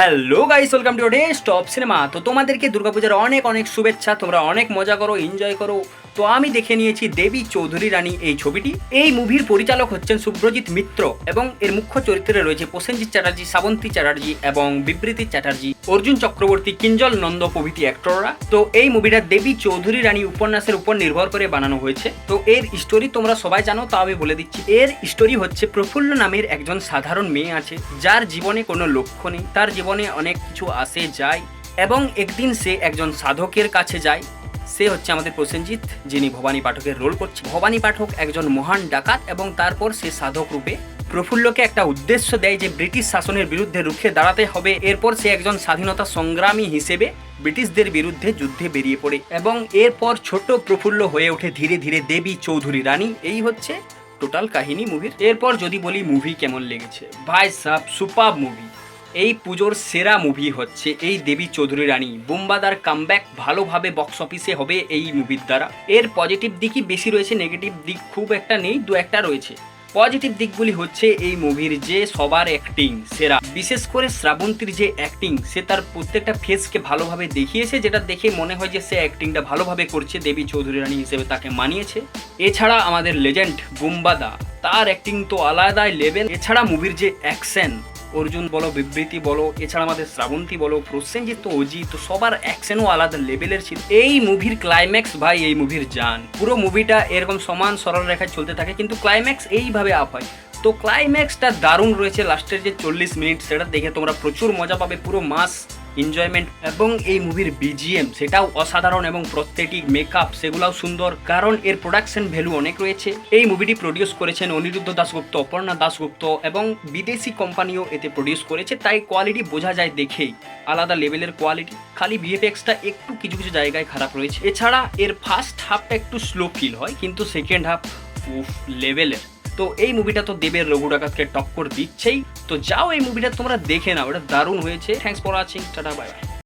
Hello guys, welcome to day stop cinema. তো তোমাদেরকে দুর্গাপূজার অনেক অনেক শুভেচ্ছা, তোমরা অনেক মজা করো, এনজয় করো। তো আমি দেখে নিয়েছি দেবী চৌধুরী রানী এই ছবিটি। এই মুভির পরিচালক হচ্ছেন সুব্রজিৎ মিত্র এবং এর মুখ্য চরিত্রে রয়েছে প্রসেনজিৎ চ্যাটার্জি শ্রাবন্তী চ্যাটার্জি এবং বিবৃতি চ্যাটার্জি, অর্জুন চক্রবর্তী, কিঞ্জল নন্দ প্রভৃতি অ্যাক্টররা তো এই মুভিটা দেবী চৌধুরী রানী উপন্যাসের উপর নির্ভর করে বানানো হয়েছে। তো এর স্টোরি তোমরা সবাই জানো, তা আমি বলে দিচ্ছি। এর স্টোরি হচ্ছে প্রফুল্ল নামের একজন সাধারণ মেয়ে আছে, যার জীবনে কোনো লক্ষ্য নেই। তার জীবনে অনেক কিছু আসে, যায় এবং একদিন সে একজন সাধকের কাছে যায়। সে হচ্ছে আমাদের প্রসেনজিৎ, যিনি ভবানী পাঠকের রোল করছে ভবানী পাঠক একজন মহান ডাকাত এবং তারপর সে সাধক রূপে প্রফুল্লকে একটা উদ্দেশ্য দেয় যে ব্রিটিশ শাসনের বিরুদ্ধে রুখে দাঁড়াতে হবে। এরপর সে একজন স্বাধীনতা সংগ্রামী হিসেবে ব্রিটিশদের বিরুদ্ধে যুদ্ধে বেরিয়ে পড়ে এবং এরপর ছোট প্রফুল্ল হয়ে ওঠে ধীরে ধীরে দেবী চৌধুরী রানী। এই হচ্ছে টোটাল কাহিনী মুভির। এরপর যদি বলি মুভি কেমন লেগেছে? ভাই সাব সুপার মুভি এই পুজোর সেরা মুভি হচ্ছে এই দেবী চৌধুরী রানী। বুম্বাদার কামব্যাক ভালোভাবে বক্স অফিসে হবে এই মুভির দ্বারা। এর পজিটিভ দিকই বেশি রয়েছে নেগেটিভ দিক খুব একটা নেই, দু একটা রয়েছে। পজিটিভ দিকগুলি হচ্ছে এই মুভির যে সবার অ্যাক্টিং সেরা। বিশেষ করে শ্রাবন্তীর যে অ্যাক্টিং সে তার প্রত্যেকটা ফেসকে ভালোভাবে দেখিয়েছে, যেটা দেখে মনে হয় যে সে অ্যাক্টিংটা ভালোভাবে করছে দেবী চৌধুরী রানী হিসেবে তাকে মানিয়েছে। এছাড়া আমাদের লেজেন্ড বুম্বাদা, তার অ্যাক্টিং তো আলাদাই লেভেল এছাড়া মুভির যে অ্যাকশন অর্জুন বলো, বিবৃতি বলো, এছাড়া আমাদের শ্রাবন্তী বলো, প্রসেনজিৎ তো অজি তো সবার অ্যাকশনও আলাদা লেভেলের ছিল। এই মুভির ক্লাইম্যাক্স ভাই, এই মুভির যান পুরো মুভিটা এরকম সমান সরল রেখায় চলতে থাকে, কিন্তু ক্লাইম্যাক্স এইভাবে আপ হয়। তো ক্লাইম্যাক্সটা দারুণ রয়েছে লাস্টের যে চল্লিশ মিনিট সেটা দেখে তোমরা প্রচুর মজা পাবে, পুরো মাস এনজয়মেন্ট এবং এই মুভির বিজিএম সেটাও অসাধারণ এবং প্রত্যেকটি মেকআপ সেগুলোও সুন্দর। কারণ এর প্রোডাকশন ভ্যালু অনেক রয়েছে। এই মুভিটি প্রডিউস করেছেন অনিরুদ্ধ দাশগুপ্ত, অপর্ণা দাশগুপ্ত এবং বিদেশি কোম্পানিও এতে প্রডিউস করেছে। তাই কোয়ালিটি বোঝা যায় দেখেই। আলাদা লেভেলের কোয়ালিটি খালি ভিএফএক্সটা একটু কিছু কিছু জায়গায় খারাপ রয়েছে। এছাড়া এর ফার্স্ট হাফটা একটু স্লো ফিল হয়, কিন্তু সেকেন্ড হাফ লেভেলের তো এই মুভিটা তো দেবের রঘু ডাকাতকে টক্কর দিচ্ছেই। তো যাও এই মুভিটা তোমরা দেখে নাও, এটা দারুণ হয়েছে। Thanks for watching tata bye bye